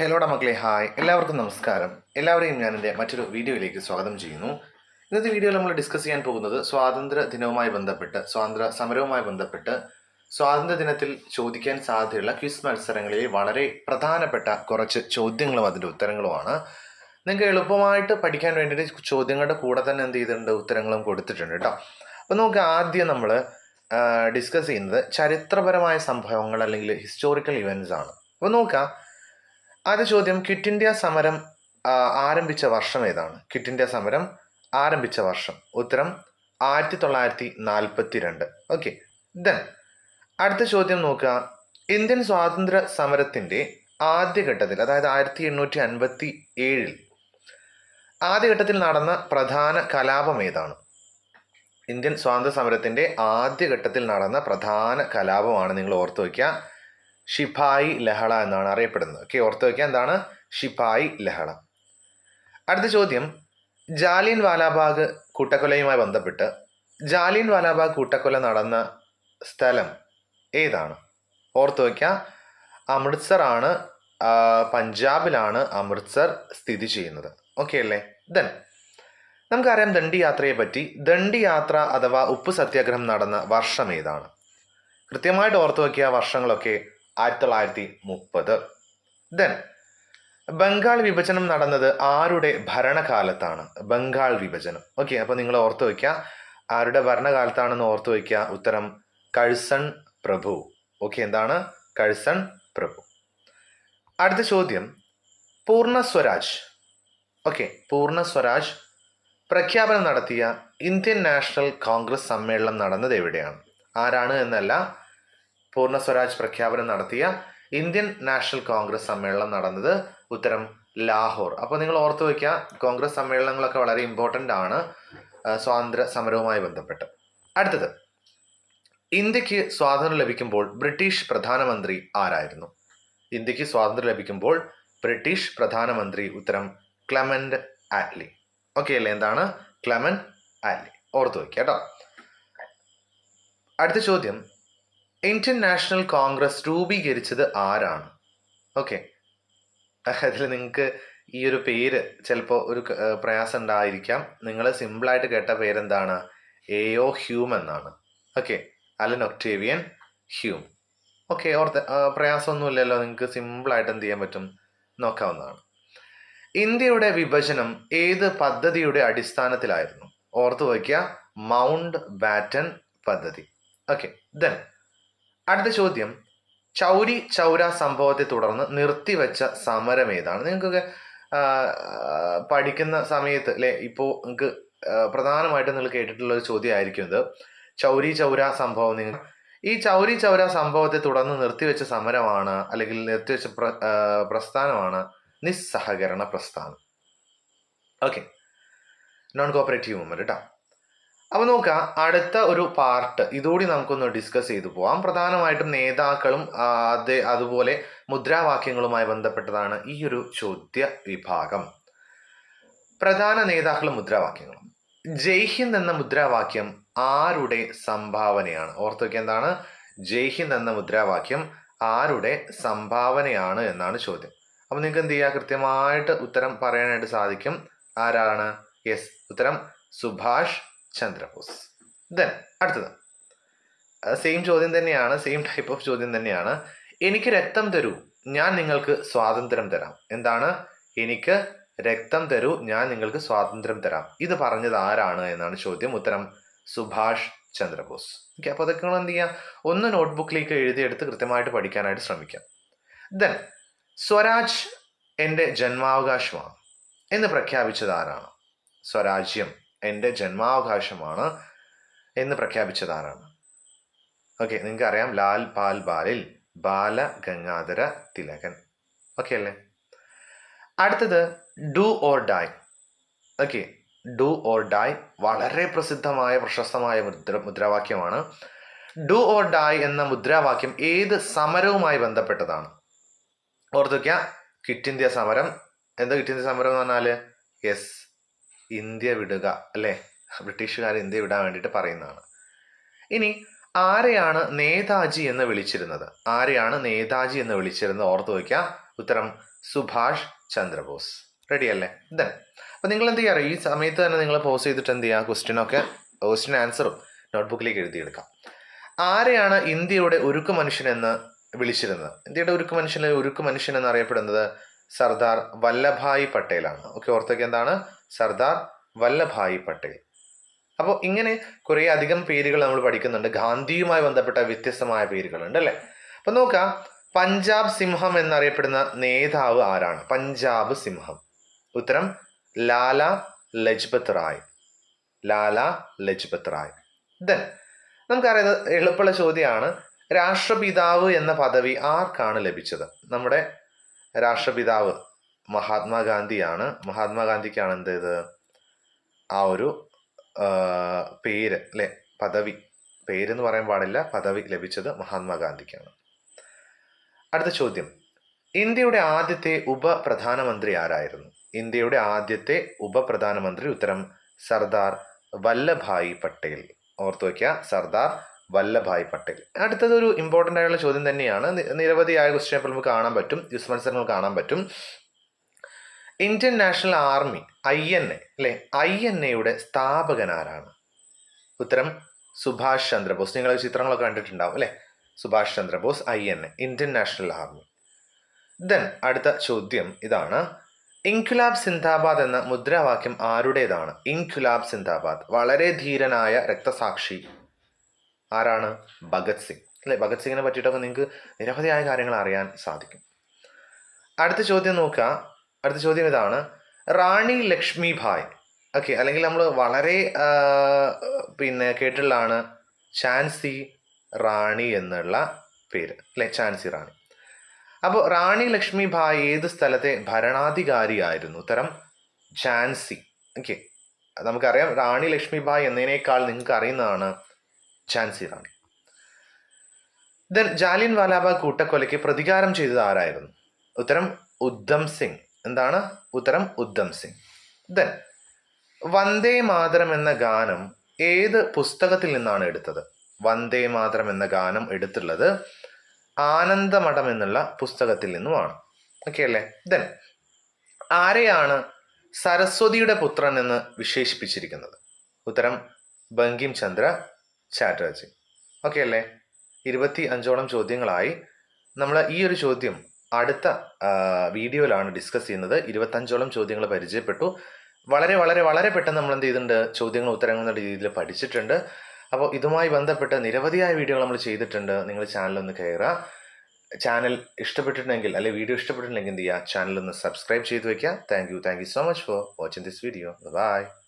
ഹലോടാ മക്കളെ ഹായ് എല്ലാവർക്കും നമസ്കാരം. എല്ലാവരെയും ഞാൻ എന്റെ മറ്റൊരു വീഡിയോയിലേക്ക് സ്വാഗതം ചെയ്യുന്നു. ഇന്നത്തെ വീഡിയോയിൽ നമ്മൾ ഡിസ്കസ് ചെയ്യാൻ പോകുന്നത് സ്വാതന്ത്ര്യ ദിനവുമായി ബന്ധപ്പെട്ട് സ്വാതന്ത്ര്യ സമരവുമായി ബന്ധപ്പെട്ട് സ്വാതന്ത്ര്യ ദിനത്തിൽ ചോദിക്കാൻ സാധ്യതയുള്ള ക്വിസ് മത്സരങ്ങളിൽ വളരെ പ്രധാനപ്പെട്ട കുറച്ച് ചോദ്യങ്ങളും അതിന്റെ ഉത്തരങ്ങളുമാണ്. നിങ്ങൾക്ക് എളുപ്പമായിട്ട് പഠിക്കാൻ വേണ്ടിയിട്ട് ചോദ്യങ്ങളുടെ കൂടെ തന്നെ എന്ത് ചെയ്തിട്ടുണ്ട്? ഉത്തരങ്ങളും കൊടുത്തിട്ടുണ്ട് കേട്ടോ അപ്പോൾ നമുക്ക് ആദ്യം നമ്മൾ ഡിസ്കസ് ചെയ്യുന്നത് ചരിത്രപരമായ സംഭവങ്ങൾ അല്ലെങ്കിൽ ഹിസ്റ്റോറിക്കൽ ഇവന്റ്സ് ആണ്. അപ്പോൾ നോക്കാം. ആദ്യ ചോദ്യം കിറ്റ് ഇന്ത്യ സമരം ആരംഭിച്ച വർഷം ഏതാണ്? കിറ്റ് ഇന്ത്യ സമരം ആരംഭിച്ച വർഷം. ഉത്തരം ആയിരത്തി തൊള്ളായിരത്തി നാൽപ്പത്തി രണ്ട് ഓക്കെ ദെൻ അടുത്ത ചോദ്യം നോക്കുക. ഇന്ത്യൻ സ്വാതന്ത്ര്യ സമരത്തിന്റെ ആദ്യഘട്ടത്തിൽ അതായത് ആയിരത്തി എണ്ണൂറ്റി അൻപത്തി ഏഴിൽ ആദ്യഘട്ടത്തിൽ നടന്ന പ്രധാന കലാപം ഏതാണ്? ഇന്ത്യൻ സ്വാതന്ത്ര്യ സമരത്തിന്റെ ആദ്യഘട്ടത്തിൽ നടന്ന പ്രധാന കലാപമാണ് നിങ്ങൾ ഓർത്തു വയ്ക്കുക. ഷിപായി ലഹള എന്നാണ് അറിയപ്പെടുന്നത്. ഓക്കെ ഓർത്ത് വയ്ക്കുക എന്താണ്? ഷിപായി ലഹള. അടുത്ത ചോദ്യം. ജാലിയൻ വാലാബാഗ് കൂട്ടക്കൊലയുമായി ബന്ധപ്പെട്ട് ജാലിയൻ വാലാബാഗ് കൂട്ടക്കൊല നടന്ന സ്ഥലം ഏതാണ്? ഓർത്ത് വയ്ക്കുക അമൃത്സർ ആണ് പഞ്ചാബിലാണ് അമൃത്സർ സ്ഥിതി ചെയ്യുന്നത്. ഓക്കെ അല്ലേ? ദെൻ നമുക്കറിയാം ദണ്ഡി യാത്രയെ പറ്റി. ദണ്ഡി യാത്ര അഥവാ ഉപ്പ് സത്യാഗ്രഹം നടന്ന വർഷം ഏതാണ്? കൃത്യമായിട്ട് ഓർത്തു വയ്ക്കുക വർഷങ്ങളൊക്കെ ആയിരത്തി തൊള്ളായിരത്തി മുപ്പത് ദെൻ ബംഗാൾ വിഭജനം നടന്നത് ആരുടെ ഭരണകാലത്താണ്? ബംഗാൾ വിഭജനം. ഓക്കെ അപ്പോൾ നിങ്ങൾ ഓർത്തു വയ്ക്കുക ആരുടെ ഭരണകാലത്താണെന്ന് ഓർത്തു വയ്ക്കുക ഉത്തരം കഴ്സൺ പ്രഭു. ഓക്കെ എന്താണ്? കഴ്സൺ പ്രഭു. അടുത്ത ചോദ്യം പൂർണ സ്വരാജ് ഓക്കെ പൂർണ സ്വരാജ് പ്രഖ്യാപനം നടത്തിയ ഇന്ത്യൻ നാഷണൽ കോൺഗ്രസ് സമ്മേളനം നടന്നത് എവിടെയാണ്? ആരാണ് എന്നല്ല പൂർണ സ്വരാജ് പ്രഖ്യാപനം നടത്തിയ ഇന്ത്യൻ നാഷണൽ കോൺഗ്രസ് സമ്മേളനം നടന്നത് ഉത്തരം ലാഹോർ. അപ്പോൾ നിങ്ങൾ ഓർത്തു വയ്ക്കുക കോൺഗ്രസ് സമ്മേളനങ്ങളൊക്കെ വളരെ ഇമ്പോർട്ടന്റ് ആണ്. സ്വാതന്ത്ര്യ സമരവുമായി ബന്ധപ്പെട്ട്. അടുത്തത് ഇന്ത്യയ്ക്ക് സ്വാതന്ത്ര്യം ലഭിക്കുമ്പോൾ ബ്രിട്ടീഷ് പ്രധാനമന്ത്രി ആരായിരുന്നു? ഇന്ത്യയ്ക്ക് സ്വാതന്ത്ര്യം ലഭിക്കുമ്പോൾ ബ്രിട്ടീഷ് പ്രധാനമന്ത്രി ഉത്തരം ക്ലെമന്റ് ആറ്റ്ലി. ഓക്കെ അല്ലേ? എന്താണ്? Clement Attlee. ഓർത്തു വയ്ക്കുക കേട്ടോ. അടുത്ത ചോദ്യം ഇന്ത്യൻ നാഷണൽ കോൺഗ്രസ് രൂപീകരിച്ചത് ആരാണ്? ഓക്കെ അതിൽ നിങ്ങൾക്ക് ഈ ഒരു പേര് ചിലപ്പോൾ ഒരു പ്രയാസം ഉണ്ടായിരിക്കാം നിങ്ങൾ സിമ്പിളായിട്ട് കേട്ട പേരെന്താണ്? എയോ ഹ്യൂം എന്നാണ്. Okay Allan Octavian Hume okay ഓർത്ത് പ്രയാസമൊന്നുമില്ലല്ലോ. നിങ്ങൾക്ക് സിമ്പിളായിട്ട് എന്ത് ചെയ്യാൻ പറ്റും? നോക്കാവുന്നതാണ്. ഇന്ത്യയുടെ വിഭജനം ഏത് പദ്ധതിയുടെ അടിസ്ഥാനത്തിലായിരുന്നു? ഓർത്തു വയ്ക്കുക മൗണ്ട് ബാറ്റൺ പദ്ധതി. ഓക്കെ ദെൻ അടുത്ത ചോദ്യം. ചൗരി ചൗര സംഭവത്തെ തുടർന്ന് നിർത്തിവെച്ച സമരം ഏതാണ് നിങ്ങൾക്കൊക്കെ പഠിക്കുന്ന സമയത്ത് അല്ലെ ഇപ്പോൾ നിങ്ങൾക്ക് പ്രധാനമായിട്ടും നിങ്ങൾ കേട്ടിട്ടുള്ള ഒരു ചോദ്യമായിരിക്കും ഇത്. ചൗരി ചൗര സംഭവം നിങ്ങൾ ഈ ചൗരി ചൗര സംഭവത്തെ തുടർന്ന് നിർത്തിവെച്ച സമരമാണ് അല്ലെങ്കിൽ നിർത്തിവെച്ച പ്ര പ്രസ്ഥാനമാണ് നിസ്സഹകരണ പ്രസ്ഥാനം. ഓക്കെ. നോൺ കോപ്പറേറ്റീവ് മൂവ്മെന്റ് കേട്ടോ അപ്പോൾ നോക്കാം അടുത്ത ഒരു പാർട്ട് ഇതുകൂടി നമുക്കൊന്ന് ഡിസ്കസ് ചെയ്തു പോവാം. പ്രധാനമായിട്ടും നേതാക്കളും അത് അതേ അതുപോലെ മുദ്രാവാക്യങ്ങളുമായി ബന്ധപ്പെട്ടതാണ് ഈ ഒരു ചോദ്യ വിഭാഗം. പ്രധാന നേതാക്കളും മുദ്രാവാക്യങ്ങളും. ജയ് ഹിന്ദ് എന്ന മുദ്രാവാക്യം ആരുടെ സംഭാവനയാണ്? ഓർത്തു വയ്ക്കുക എന്താണ്? ജയ് ഹിന്ദ് എന്ന മുദ്രാവാക്യം ആരുടെ സംഭാവനയാണ് എന്നാണ് ചോദ്യം. അപ്പോൾ നിങ്ങൾക്ക് എന്ത് ചെയ്യുക കൃത്യമായിട്ട് ഉത്തരം പറയാനായിട്ട് സാധിക്കും. ആരാണ്? യെസ്. ഉത്തരം സുഭാഷ് ചന്ദ്രബോസ്. ദെൻ അടുത്തത്. സെയിം ചോദ്യം തന്നെയാണ് സെയിം ടൈപ്പ് ഓഫ് ചോദ്യം തന്നെയാണ്. എനിക്ക് രക്തം തരൂ ഞാൻ നിങ്ങൾക്ക് സ്വാതന്ത്ര്യം തരാം. എന്താണ്? എനിക്ക് രക്തം തരൂ ഞാൻ നിങ്ങൾക്ക് സ്വാതന്ത്ര്യം തരാം. ഇത് പറഞ്ഞത് ആരാണ് എന്നാണ് ചോദ്യം. ഉത്തരം സുഭാഷ് ചന്ദ്രബോസ്. ഓക്കെ അപ്പോൾ അതൊക്കെ നിങ്ങൾ എന്ത് ചെയ്യുക ഒന്ന് നോട്ട്ബുക്കിലേക്ക് എഴുതിയെടുത്ത് കൃത്യമായിട്ട് പഠിക്കാനായിട്ട് ശ്രമിക്കാം. ദെൻ സ്വരാജ് എന്റെ ജന്മാവകാശമാണ്. എന്ന് പ്രഖ്യാപിച്ചത് ആരാണ്? സ്വരാജ്യം. എന്റെ ജന്മാവകാശമാണ് എന്ന് പ്രഖ്യാപിച്ചതാരാണ്? ഓക്കെ നിങ്ങൾക്ക് അറിയാം ലാൽ പാൽ ബാലിൽ ബാല ഗംഗാധര തിലകൻ. ഓക്കെ അല്ലേ? അടുത്തത് do or die. Okay do or die വളരെ പ്രസിദ്ധമായ പ്രശസ്തമായ മുദ്ര മുദ്രാവാക്യമാണ്. ഡു ഓർ ഡൈ എന്ന മുദ്രാവാക്യം ഏത് സമരവുമായി ബന്ധപ്പെട്ടതാണ്? ഓർത്തു കിറ്റ് ഇന്ത്യ സമരം. എന്താ ക്വിറ്റ് ഇന്ത്യ സമരം എന്ന് പറഞ്ഞാൽ യെസ് ഇന്ത്യ വിടുക അല്ലേ? ബ്രിട്ടീഷുകാർ ഇന്ത്യ വിടാൻ വേണ്ടിയിട്ട് പറയുന്നതാണ്. ഇനി ആരെയാണ് നേതാജി എന്ന് വിളിച്ചിരുന്നത്? ആരെയാണ് നേതാജി എന്ന് വിളിച്ചിരുന്നത്? ഓർത്തു വയ്ക്കുക. ഉത്തരം സുഭാഷ് ചന്ദ്രബോസ്. റെഡി അല്ലേ? ദെൻ അപ്പം നിങ്ങൾ എന്ത് ചെയ്യാറ് ഈ സമയത്ത് തന്നെ നിങ്ങൾ പോസ് ചെയ്തിട്ട് എന്ത് ചെയ്യുക ക്വസ്റ്റ്യനൊക്കെ ക്വസ്റ്റ്യൻ ആൻസറും നോട്ട്ബുക്കിലേക്ക് എഴുതിയെടുക്കാം. ആരെയാണ് ഇന്ത്യയുടെ ഉരുക്ക് മനുഷ്യനെന്ന് വിളിച്ചിരുന്നത്? ഇന്ത്യയുടെ ഉരുക്ക് മനുഷ്യൻ ഉരുക്ക് മനുഷ്യൻ എന്ന് അറിയപ്പെടുന്നത് സർദാർ വല്ലഭായ് പട്ടേലാണ്. ഓക്കെ ഓർത്തൊക്കെ എന്താണ്? സർദാർ വല്ലഭായി പട്ടേൽ. അപ്പോൾ ഇങ്ങനെ കുറേ അധികം പേരുകൾ നമ്മൾ പഠിക്കുന്നുണ്ട്. ഗാന്ധിയുമായി ബന്ധപ്പെട്ട വ്യത്യസ്തമായ പേരുകളുണ്ട് അല്ലേ? അപ്പം നോക്കാം പഞ്ചാബ് സിംഹം എന്നറിയപ്പെടുന്ന നേതാവ് ആരാണ്? പഞ്ചാബ് സിംഹം. ഉത്തരം ലാല ലജ്പത് റായ്. ലാല ലജ്പത് റായ്. ദെൻ നമുക്കറിയാം എളുപ്പമുള്ള ചോദ്യമാണ്. രാഷ്ട്രപിതാവ് എന്ന പദവി ആർക്കാണ് ലഭിച്ചത്? നമ്മുടെ രാഷ്ട്രപിതാവ് മഹാത്മാഗാന്ധിയാണ്. മഹാത്മാഗാന്ധിക്കാണ് എന്ത് ഇത് ആ ഒരു പേര് അല്ലെ? പദവി. പേരെന്ന് പറയാൻ പാടില്ല. പദവി ലഭിച്ചത് മഹാത്മാഗാന്ധിക്കാണ്. അടുത്ത ചോദ്യം. ഇന്ത്യയുടെ ആദ്യത്തെ ഉപപ്രധാനമന്ത്രി ആരായിരുന്നു? ഇന്ത്യയുടെ ആദ്യത്തെ ഉപപ്രധാനമന്ത്രി ഉത്തരം സർദാർ വല്ലഭായ് പട്ടേൽ. ഓർത്തു വയ്ക്കുക സർദാർ വല്ലഭായ് പട്ടേൽ. അടുത്തത് ഒരു ഇമ്പോർട്ടന്റ് ആയിട്ടുള്ള ചോദ്യം തന്നെയാണ്. നിരവധിയായ ക്വസ്റ്റ്യൻ പേപ്പർ നമുക്ക് കാണാൻ പറ്റും. യുസ് മത്സരങ്ങൾ കാണാൻ പറ്റും. Indian national army I N A അല്ലെ ഐ എൻ എയുടെ സ്ഥാപകൻ ആരാണ്? ഉത്തരം സുഭാഷ് ചന്ദ്രബോസ്. നിങ്ങൾ ചിത്രങ്ങളൊക്കെ കണ്ടിട്ടുണ്ടാവും അല്ലെ? Subhash Chandra Bose I N A Indian national army then അടുത്ത ചോദ്യം ഇതാണ്. ഇൻക്യുലാബ് സിന്ദാബാദ് എന്ന മുദ്രാവാക്യം ആരുടേതാണ്? ഇൻക്യുലാബ് സിന്ദാബാദ്. വളരെ ധീരനായ രക്തസാക്ഷി ആരാണ്? ഭഗത് സിംഗ്. അല്ലെ? ഭഗത് സിംഗിനെ പറ്റിയിട്ടൊക്കെ നിങ്ങൾക്ക് നിരവധിയായ കാര്യങ്ങൾ അറിയാൻ സാധിക്കും. അടുത്ത ചോദ്യം നോക്കുക. അടുത്ത ചോദ്യം ഇതാണ്. റാണി ലക്ഷ്മി ഭായ് ഓക്കെ അല്ലെങ്കിൽ നമ്മൾ വളരെ പിന്നെ കേട്ടിട്ടുള്ളതാണ്. ചാൻസി റാണി എന്നുള്ള പേര്. അല്ലെ? ചാൻസി റാണി. അപ്പോൾ റാണി ലക്ഷ്മി ഭായ് ഏത് സ്ഥലത്തെ ഭരണാധികാരിയായിരുന്നു? ഉത്തരം ഝാൻസി ഓക്കെ നമുക്കറിയാം. റാണി ലക്ഷ്മി ഭായ് എന്നതിനേക്കാൾ നിങ്ങൾക്ക് അറിയുന്നതാണ് ഝാൻസി റാണി. ദെൻ ജാലിയൻ വാലാബാഗ് കൂട്ടക്കൊലയ്ക്ക് പ്രതികാരം ചെയ്തത് ആരായിരുന്നു? ഉത്തരം ഉദ്ധം സിംഗ്. എന്താണ്? ഉത്തരം ഉദ്ധം സിംഗ്. ദെൻ വന്ദേ മാതരം എന്ന ഗാനം ഏത് പുസ്തകത്തിൽ നിന്നാണ് എടുത്തത്? വന്ദേ മാതരം എന്ന ഗാനം എടുത്തുള്ളത് ആനന്ദമഠം എന്നുള്ള പുസ്തകത്തിൽ നിന്നുമാണ്. ഓക്കെ അല്ലേ? ദെൻ ആരെയാണ് സരസ്വതിയുടെ പുത്രൻ എന്ന് വിശേഷിപ്പിച്ചിരിക്കുന്നത്? ഉത്തരം ബങ്കിം ചന്ദ്ര ചാറ്റർജി. ഓക്കെ അല്ലേ? ഇരുപത്തി അഞ്ചോളം ചോദ്യങ്ങളായി. നമ്മൾ ഈ ഒരു ചോദ്യം അടുത്ത വീഡിയോയിലാണ് ഡിസ്കസ് ചെയ്യുന്നത്. ഇരുപത്തഞ്ചോളം ചോദ്യങ്ങൾ പരിചയപ്പെട്ടു. വളരെ വളരെ വളരെ പെട്ടെന്ന് നമ്മൾ എന്ത് ചെയ്തിട്ടുണ്ട്? ചോദ്യങ്ങൾ ഉത്തരങ്ങൾ എന്നുള്ള രീതിയിൽ പഠിച്ചിട്ടുണ്ട്. അപ്പോൾ ഇതുമായി ബന്ധപ്പെട്ട് നിരവധിയായ വീഡിയോകൾ നമ്മൾ ചെയ്തിട്ടുണ്ട്. നിങ്ങൾ ചാനലൊന്ന് കയറുക. ചാനൽ ഇഷ്ടപ്പെട്ടിട്ടുണ്ടെങ്കിൽ അല്ലെങ്കിൽ വീഡിയോ ഇഷ്ടപ്പെട്ടിട്ടുണ്ടെങ്കിൽ എന്ത് ചെയ്യുക? ചാനൽ ഒന്ന് സബ്സ്ക്രൈബ് ചെയ്ത് വെക്കുക. Thank you thank you so much for watching this video bye